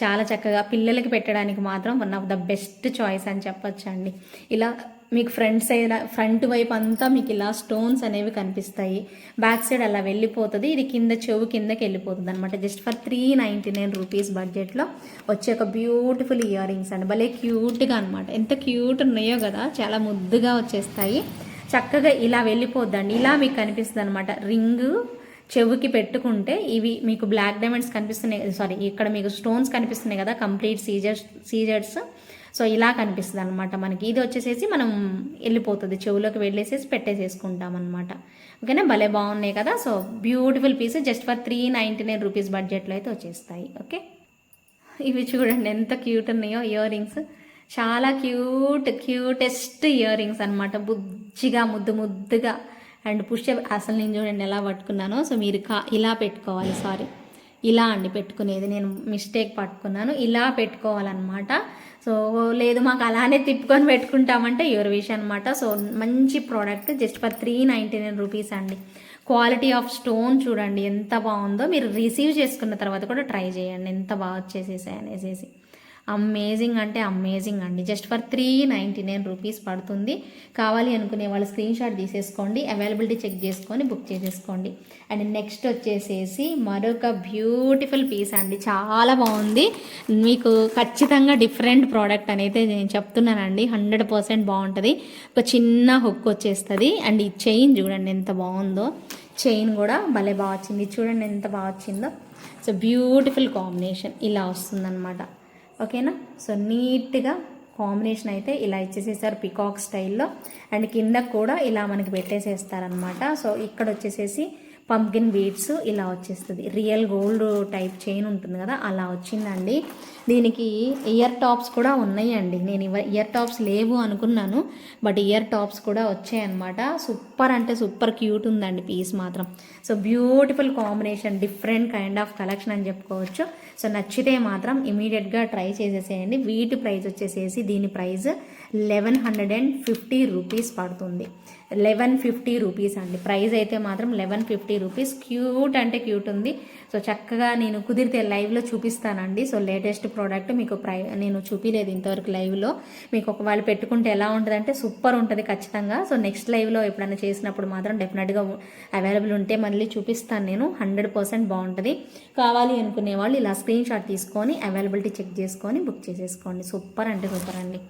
చాలా చక్కగా పిల్లలకి పెట్టడానికి మాత్రం one of the best choice అని చెప్పొచ్చండి. ఇలా మీకు ఫ్రంట్ సైడ్ ఫ్రంట్ వైపు అంతా మీకు ఇలా స్టోన్స్ అనేవి కనిపిస్తాయి. బ్యాక్ సైడ్ అలా వెళ్ళిపోతుంది. ఇది కింద చెవు కిందకి వెళ్ళిపోతుంది అనమాట just for three ninety nine rupees బడ్జెట్లో వచ్చే ఒక బ్యూటిఫుల్ ఇయర్ రింగ్స్ అండి. భలే క్యూట్గా అనమాట ఎంత క్యూట్ ఉన్నాయో కదా చాలా ముద్దుగా వచ్చేస్తాయి. చక్కగా ఇలా వెళ్ళిపోద్దండి. ఇలా మీకు కనిపిస్తుంది అనమాట రింగ్ చెవుకి పెట్టుకుంటే ఇవి మీకు బ్లాక్ డైమండ్స్ కనిపిస్తున్నాయి. సారీ ఇక్కడ మీకు స్టోన్స్ కనిపిస్తున్నాయి కదా కంప్లీట్ సీజర్స్ సీజర్స్. సో ఇలా కనిపిస్తుంది అనమాట మనకి. ఇది వచ్చేసేసి మనం వెళ్ళిపోతుంది. చెవులోకి వెళ్ళేసేసి పెట్టేసేసుకుంటాం అనమాట ఓకేనా? భలే బాగున్నాయి కదా? So beautiful piece. Just for three ninety nine rupees బడ్జెట్లో అయితే వచ్చేస్తాయి. ఓకే? ఇవి చూడండి ఎంత క్యూట్ ఉన్నాయో ఇయర్ రింగ్స్. చాలా క్యూట్ క్యూటెస్ట్ ఇయర్ రింగ్స్ అనమాట బుజ్జిగా ముద్దు ముద్దుగా. అండ్ పుష్ అసలు నేను చూడండి ఎలా పట్టుకున్నానో. సో మీరు కా ఇలా పెట్టుకోవాలి సారీ. ఇలా అండి పెట్టుకునేది. నేను మిస్టేక్ పట్టుకున్నాను. ఇలా పెట్టుకోవాలన్నమాట. లేదు మాకు అలానే తిప్పుకొని పెట్టుకుంటామంటే యువర్ విష అనమాట సో మంచి product just for three ninety nine rupees అండి. క్వాలిటీ ఆఫ్ స్టోన్ చూడండి ఎంత బాగుందో. మీరు రిసీవ్ చేసుకున్న తర్వాత కూడా ట్రై చేయండి ఎంత బాగా వచ్చేసేసాయి అనేసి అమేజింగ్ అంటే అమేజింగ్ అండి. Just for three ninety nine rupees పడుతుంది. కావాలి అనుకునే వాళ్ళు స్క్రీన్ షాట్ తీసేసుకోండి. అవైలబిలిటీ చెక్ చేసుకొని బుక్ చేసేసుకోండి. అండ్ నెక్స్ట్ వచ్చేసేసి మరొక బ్యూటిఫుల్ పీస్ అండి. చాలా బాగుంది. మీకు ఖచ్చితంగా డిఫరెంట్ ప్రోడక్ట్ అనేది నేను చెప్తున్నానండి. హండ్రెడ్ పర్సెంట్ బాగుంటుంది. ఒక చిన్న హుక్ వచ్చేస్తుంది. అండ్ ఈ చైన్ చూడండి ఎంత బాగుందో. చైన్ కూడా భలే బాగా వచ్చింది. చూడండి ఎంత బాగా వచ్చిందో. సో బ్యూటిఫుల్ కాంబినేషన్ ఇలా వస్తుందన్నమాట. ఓకేనా? సో నీట్గా కాంబినేషన్ అయితే ఇలా ఇచ్చేసేసారు పికాక్ స్టైల్లో. అండ్ కింద కూడా ఇలా మనకి పెట్టేసేస్తారనమాట సో ఇక్కడ వచ్చేసేసి పంప్కిన్ బీడ్స్ ఇలా వచ్చేస్తుంది. రియల్ గోల్డ్ టైప్ చైన్ ఉంటుంది కదా అలా వచ్చిందండి. దీనికి ఇయర్ టాప్స్ కూడా ఉన్నాయండి. నేను ఇయర్ టాప్స్ లేవు అనుకున్నాను బట్ ఇయర్ టాప్స్ కూడా వచ్చాయన్నమాట. సూపర్ అంటే సూపర్ క్యూట్ ఉందండి పీస్ మాత్రం. So beautiful combination different kind of collection అని చెప్పుకోవచ్చు. సో నచ్చితే మాత్రం ఇమీడియట్గా ట్రై చేసేసేయండి. వీటి ప్రైస్ వచ్చేసేసి దీని price eleven hundred and fifty rupees పడుతుంది. లెవెన్ ఫిఫ్టీ రూపీస్ అండి. ప్రైస్ అయితే మాత్రం లెవెన్ ఫిఫ్టీ రూపీస్. క్యూట్ అంటే క్యూట్ ఉంది. సో చక్కగా నేను కుదిరితే లైవ్లో చూపిస్తానండి. సో లేటెస్ట్ ప్రోడక్ట్ మీకు ప్రై నేను చూపించలేదు ఇంతవరకు లైవ్లో. మీకు ఒకవేళ పెట్టుకుంటే ఎలా ఉంటుంది అంటే సూపర్ ఉంటుంది ఖచ్చితంగా. సో నెక్స్ట్ లైవ్లో ఎప్పుడైనా చేసినప్పుడు మాత్రం డెఫినెట్గా అవైలబుల్ ఉంటే మళ్ళీ చూపిస్తాను నేను. హండ్రెడ్ పర్సెంట్ బాగుంటుంది. కావాలి అనుకునే వాళ్ళు ఇలా స్క్రీన్ షాట్ తీసుకొని అవైలబిలిటీ చెక్ చేసుకొని బుక్ చేసేసుకోండి. సూపర్ అంటే సూపర్ అండి.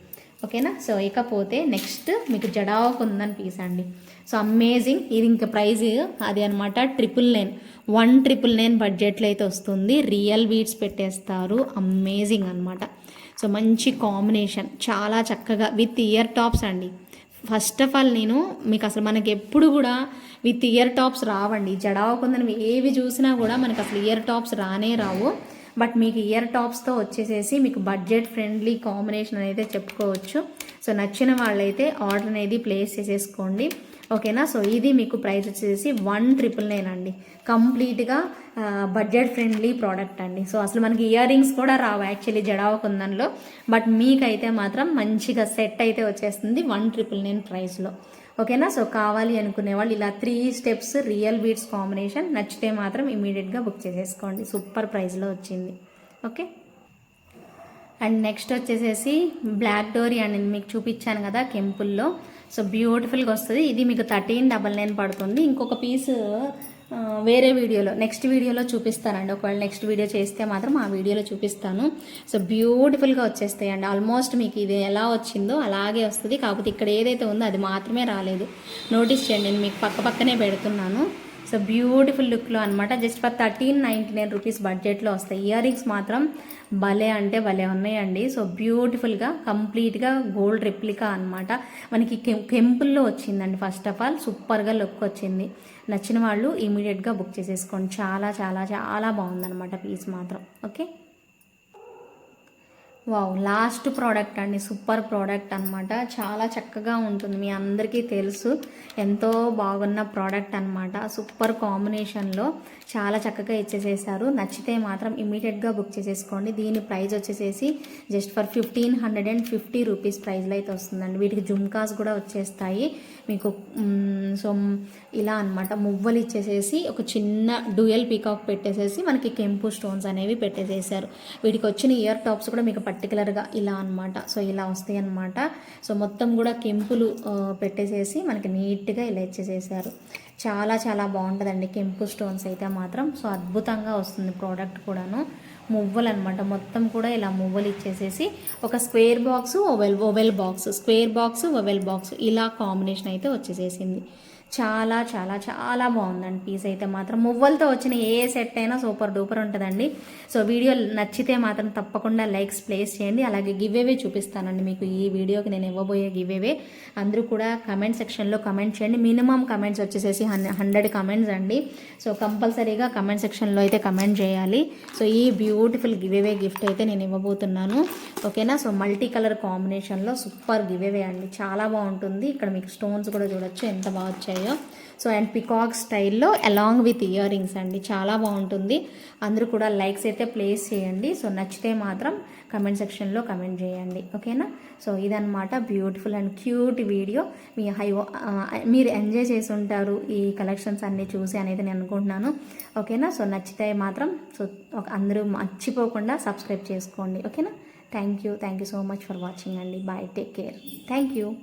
ఓకేనా? సో ఇకపోతే నెక్స్ట్ మీకు జడావకు ఉందని పీస్ అండి సో అమేజింగ్. ఇది ఇంకా ప్రైజ్. అది అనమాట triple nine. One triple nine budget అయితే వస్తుంది. రియల్ బీడ్స్ పెట్టేస్తారు. అమేజింగ్ అనమాట సో మంచి కాంబినేషన్. చాలా చక్కగా విత్ ఇయర్ టాప్స్ అండి. ఫస్ట్ ఆఫ్ ఆల్ నేను మీకు అసలు మనకి ఎప్పుడు కూడా విత్ ఇయర్ టాప్స్ రావండి. జడావకుందని ఏవి చూసినా కూడా మనకి అసలు ఇయర్ టాప్స్ రానే రావు. బట్ మీకు ఇయర్ టాప్స్తో వచ్చేసేసి మీకు బడ్జెట్ ఫ్రెండ్లీ కాంబినేషన్ అనేది చెప్పుకోవచ్చు. సో నచ్చిన వాళ్ళైతే ఆర్డర్ అనేది ప్లేస్ చేసేసుకోండి. ఓకేనా? సో ఇది మీకు ప్రైస్ వచ్చేసి వన్ ట్రిపుల్ నైన్ అండి. కంప్లీట్గా బడ్జెట్ ఫ్రెండ్లీ ప్రోడక్ట్ అండి. సో అసలు మనకి ఇయర్ రింగ్స్ కూడా రావు యాక్చువల్లీ జడావ బట్ మీకైతే మాత్రం మంచిగా సెట్ అయితే వచ్చేస్తుంది వన్ ట్రిపుల్ నైన్ ప్రైస్లో. ఓకేనా? సో కావాలి అనుకునే వాళ్ళు ఇలా three steps real beads combination నచ్చితే మాత్రం ఇమీడియట్గా బుక్ చేసేసుకోండి. సూపర్ ప్రైస్లో వచ్చింది. ఓకే? అండ్ నెక్స్ట్ వచ్చేసేసి బ్లాక్ డోరీ అండ్ నేను మీకు చూపించాను కదా కెంపుల్లో. సో బ్యూటిఫుల్గా వస్తుంది. ఇది మీకు థర్టీన్ డబల్ నైన్ పడుతుంది. ఇంకొక పీస్ వేరే వీడియోలో నెక్స్ట్ వీడియోలో చూపిస్తానండి. ఒకవేళ నెక్స్ట్ వీడియో చేస్తే మాత్రం ఆ వీడియోలో చూపిస్తాను. సో బ్యూటిఫుల్గా వచ్చేస్తాయండి. ఆల్మోస్ట్ మీకు ఇది ఎలా వచ్చిందో అలాగే వస్తుంది. కాకపోతే ఇక్కడ ఏదైతే ఉందో అది మాత్రమే రాలేదు. నోటీస్ చేయండి నేను మీకు పక్క పక్కనే పెడుతున్నాను. సో బ్యూటిఫుల్ లుక్లో అనమాట just for thirteen ninety nine rupees బడ్జెట్లో వస్తాయి. ఇయర్ రింగ్స్ మాత్రం భలే అంటే భలే ఉన్నాయండి. సో బ్యూటిఫుల్గా కంప్లీట్గా గోల్డ్ రెప్లికా అనమాట మనకి కెంపుల్లో వచ్చిందండి ఫస్ట్ ఆఫ్ ఆల్ సూపర్గా లుక్ వచ్చింది. నచ్చిన వాళ్ళు ఇమీడియట్గా బుక్ చేసేసుకోండి. చాలా చాలా చాలా బాగుందన్నమాట పీస్ మాత్రం. ఓకే వావ్ లాస్ట్ ప్రోడక్ట్ అండి సూపర్ ప్రోడక్ట్ అనమాట చాలా చక్కగా ఉంటుంది మీ అందరికీ తెలుసు. ఎంతో బాగున్న ప్రోడక్ట్ అనమాట సూపర్ కాంబినేషన్లో చాలా చక్కగా ఇచ్చేసేసారు. నచ్చితే మాత్రం ఇమీడియట్గా బుక్ చేసేసుకోండి. దీని ప్రైస్ వచ్చేసేసి just for fifteen hundred and fifty rupees ప్రైస్లో అయితే వస్తుందండి. వీటికి జుమ్కాస్ కూడా వచ్చేస్తాయి. మీకు సో ఇలా అనమాట మువ్వలు ఇచ్చేసేసి ఒక చిన్న డ్యూయల్ పీకాక్ పెట్టేసేసి మనకి కెంపు స్టోన్స్ అనేవి పెట్టేసేసారు. వీటికి వచ్చిన ఇయర్ టాప్స్ కూడా మీకు పర్టికులర్గా ఇలా అనమాట సో ఇలా వస్తాయి అనమాట సో మొత్తం కూడా కెంపులు పెట్టేసేసి మనకి నీట్గా ఇలా ఇచ్చేసేసారు. చాలా చాలా బాగుంటుందండి కెంపు స్టోన్స్ అయితే మాత్రం. సో అద్భుతంగా వస్తుంది ప్రోడక్ట్ కూడాను. మువ్వలు అనమాట మొత్తం కూడా ఇలా మువ్వలు ఇచ్చేసేసి ఒక square box oval oval box square box oval box ఇలా కాంబినేషన్ అయితే వచ్చేసేసింది. చాలా చాలా చాలా బాగుందండి పీస్ అయితే మాత్రం. మువ్వలతో వచ్చిన ఏ సెట్ అయినా సూపర్ డూపర్ ఉంటుందండి. సో వీడియో నచ్చితే మాత్రం తప్పకుండా లైక్స్ ప్లేస్ చేయండి. అలాగే గివ్వేవే చూపిస్తానండి మీకు ఈ వీడియోకి. నేను ఇవ్వబోయే గివ్వేవే అందరూ కూడా కమెంట్ సెక్షన్లో కమెంట్ చేయండి. మినిమం కమెంట్స్ వచ్చేసేసి హండ్రెడ్ కమెంట్స్ అండి. సో కంపల్సరీగా కమెంట్ సెక్షన్లో అయితే కమెంట్ చేయాలి. సో ఈ బ్యూటిఫుల్ గివేవే గిఫ్ట్ అయితే నేను ఇవ్వబోతున్నాను. ఓకేనా సో మల్టీ కలర్ కాంబినేషన్లో సూపర్ గివేవే అండి. చాలా బాగుంటుంది. ఇక్కడ మీకు స్టోన్స్ కూడా చూడొచ్చు. ఎంత బాగా వచ్చాయో. సో అండ్ పికాక్ స్టైల్లో అలాంగ్ విత్ ఇయర్ రింగ్స్ అండి. చాలా బాగుంటుంది. అందరూ కూడా లైక్స్ అయితే ప్లేస్ చేయండి. సో నచ్చితే మాత్రం కమెంట్ సెక్షన్లో కమెంట్ చేయండి. ఓకేనా? సో ఇదనమాట బ్యూటిఫుల్ అండ్ క్యూట్ వీడియో. మీ హై మీరు ఎంజాయ్ చేసి ఉంటారు ఈ కలెక్షన్స్ అన్నీ చూసి అనేది నేను అనుకుంటున్నాను. ఓకేనా? సో నచ్చితే మాత్రం సో అందరూ మర్చిపోకుండా సబ్స్క్రైబ్ చేసుకోండి. ఓకేనా? Thank you. Thank you so much for watching అండి. Bye. Take care. Thank you.